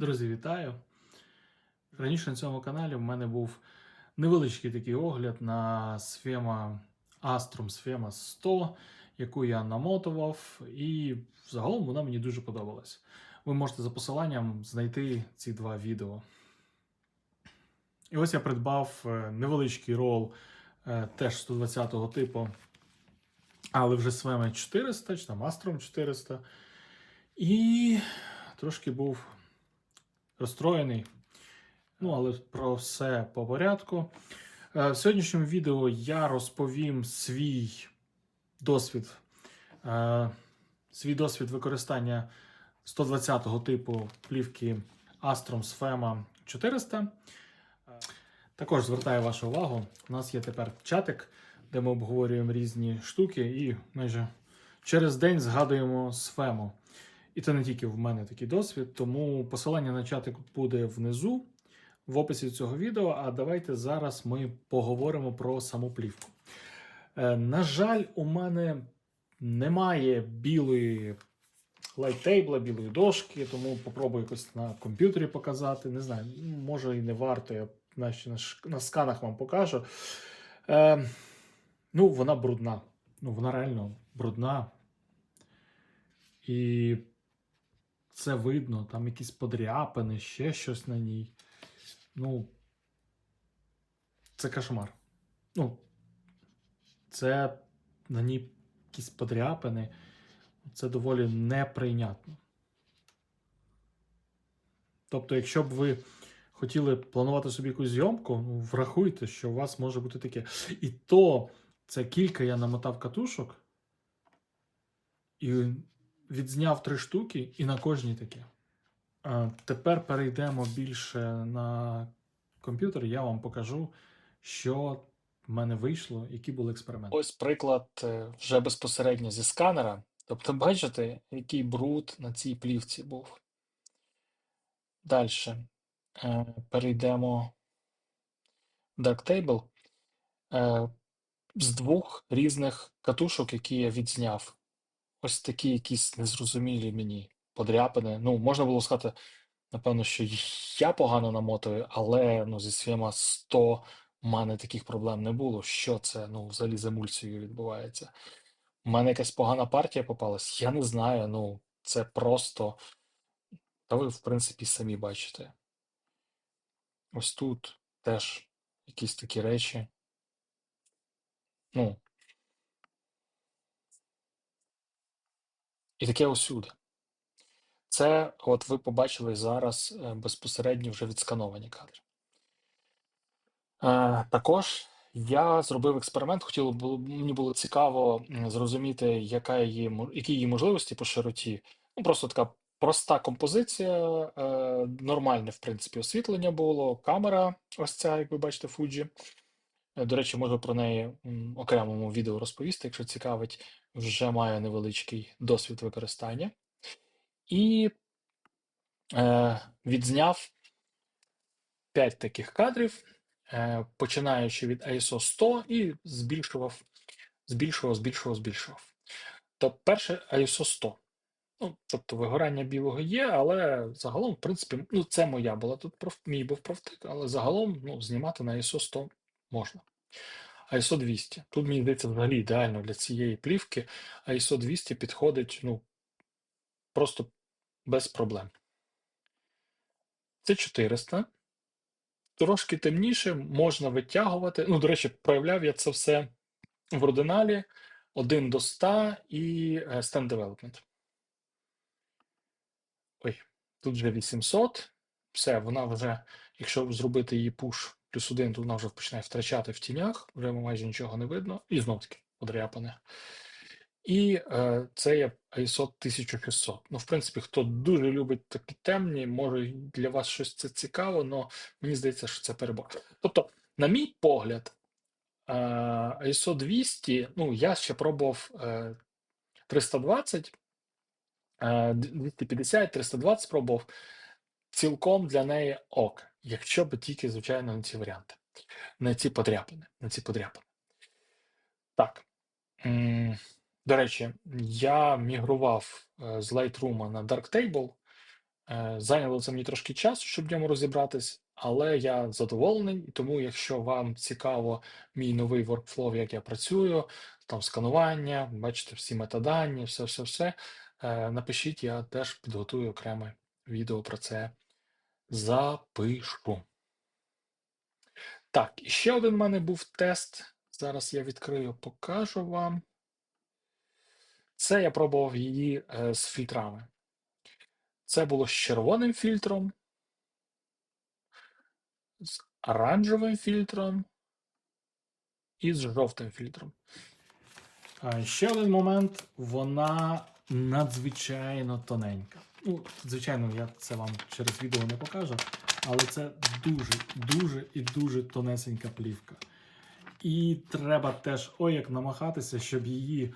Друзі, вітаю! Раніше на цьому каналі в мене був невеличкий такий огляд на сфема Astrum Сфема 100, яку я намотував, і загалом вона мені дуже подобалась. Ви можете за посиланням знайти ці два відео. І ось я придбав е, невеличкий рол е, теж 120-го типу, але вже Сфема 400 чи там Astrum 400. І трошки був розстроєний. Ну, але про все по порядку. Е, В сьогоднішньому відео я розповім свій досвід, е, свій досвід використання 120-го типу плівки Astrom Sfema 400. Е, Також звертаю вашу увагу, у нас є тепер чатик, де ми обговорюємо різні штуки і майже через день згадуємо сфему. І це не тільки в мене такий досвід, тому посилання на чатик буде внизу в описі цього відео. А давайте зараз ми поговоримо про саму плівку. Е, на жаль, у мене немає білої лайттейбла, білої дошки, тому попробую якось на комп'ютері показати. Не знаю, може і не варто, я на, сканах вам покажу. Е, ну, вона брудна. Ну, вона реально брудна. І це видно, там якісь подряпини, ще щось на ній. Ну, це кошмар. Ну, це на ній якісь подряпини. Це доволі неприйнятно. Тобто, якщо б ви хотіли планувати собі якусь зйомку, ну, врахуйте, що у вас може бути таке. І то це кілька я намотав катушок і відзняв три штуки, і на кожній таке. Тепер перейдемо більше на комп'ютер. Я вам покажу, що в мене вийшло, які були експерименти. Ось приклад е, вже безпосередньо зі сканера. Тобто, бачите, який бруд на цій плівці був. Далі перейдемо в Darktable. Е, З двох різних катушок, які я відзняв. Ось такі якісь незрозумілі мені подряпини. Ну, можна було сказати, напевно, що я погано намотую, але ну, зі своїми 100 в мене таких проблем не було. Що це ну, взагалі з емульсією відбувається? У мене якась погана партія попалась. Я не знаю. Ну, це просто. Та ви, в принципі, самі бачите. Ось тут теж якісь такі речі. Ну. І таке усюди. Це, от ви побачили зараз е, безпосередньо вже відскановані кадри. Е, також я зробив експеримент, хотіло було, мені було цікаво зрозуміти, яка її, які її можливості по широті. Ну, просто така проста композиція, е, нормальне, в принципі, освітлення було, камера, ось ця, як ви бачите, Fuji. До речі, можу про неї м, окремому відео розповісти, якщо цікавить, вже маю невеличкий досвід використання. І е, відзняв 5 таких кадрів, е, починаючи від ISO 100 і збільшував, збільшував, збільшував, збільшував. То перше ISO 100. Ну, тобто вигорання білого є, але загалом, в принципі, ну, це моя була тут проф, мій був профтик, але загалом ну, знімати на ISO 100 можна. ISO 200. Тут, мені здається, взагалі ідеально для цієї плівки. ISO 200 підходить ну, просто без проблем. Це 400. Трошки темніше, можна витягувати. Ну, до речі, проявляв я це все в ординалі 1 до 100 і е, Stand Development. Ой, тут вже 800. Все, вона вже, якщо зробити її push плюс 1, то вона вже починає втрачати в тінях, вже майже нічого не видно. І знов таки подряпане. І е, це є ISO 1600. Ну, в принципі, хто дуже любить такі темні, може для вас щось це цікаво, але мені здається, що це перебор. Тобто, на мій погляд, е, ISO 200, ну, я ще пробував е, 320, е, 250, 320 спробував. Цілком для неї ок, якщо б тільки, звичайно, на ці варіанти, на ці подряпини, на ці подряпини. Так. До речі, я мігрував е, з Lightroom на Darktable. Е, Зайняло це мені трошки часу, щоб в ньому розібратись, але я задоволений. Тому, якщо вам цікаво мій новий workflow, як я працюю, там сканування, бачите, всі метадані, все, все, все. е, Напишіть, я теж підготую окреме відео про це запишу. Так, і ще один в мене був тест. Зараз я відкрию, покажу вам. Це я пробував її е, з фільтрами. Це було з червоним фільтром, з оранжевим фільтром і з жовтим фільтром. А ще один момент: вона надзвичайно тоненька. Ну, звичайно, я це вам через відео не покажу, але це дуже, дуже і дуже тонесенька плівка. І треба теж ой як намахатися, щоб її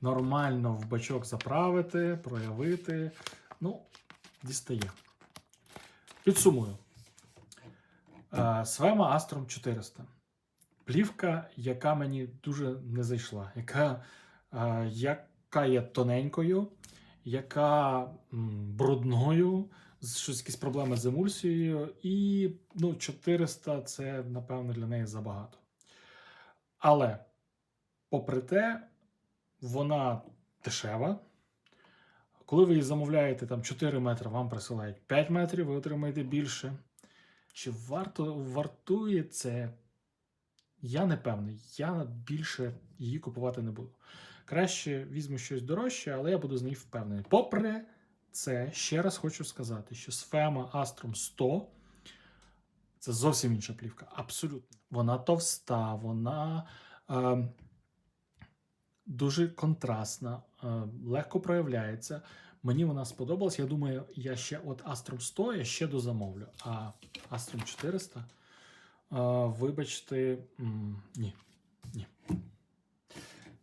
нормально в бачок заправити, проявити. Ну, дістає. Підсумую. Свема Astrom 400. Плівка, яка мені дуже не зайшла, яка, е, яка є тоненькою, яка брудною, щось якісь проблеми з емульсією, і ну, 400 це, напевно, для неї забагато. Але, попри те, вона дешева. Коли ви її замовляєте там 4 метри, вам присилають 5 метрів, ви отримаєте більше. Чи варто вартує це? Я не певний. Я більше її купувати не буду. Краще візьму щось дорожче, але я буду з неї впевнений. Попри це, ще раз хочу сказати, що Sfema Astrum 100 це зовсім інша плівка. Абсолютно. Вона товста, вона е, дуже контрастна, е, легко проявляється. Мені вона сподобалась. Я думаю, я ще от Astrum 100 я ще дозамовлю. А Astrum 400, е, вибачте, м. Ні.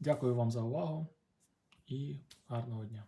Дякую вам за увагу і гарного дня.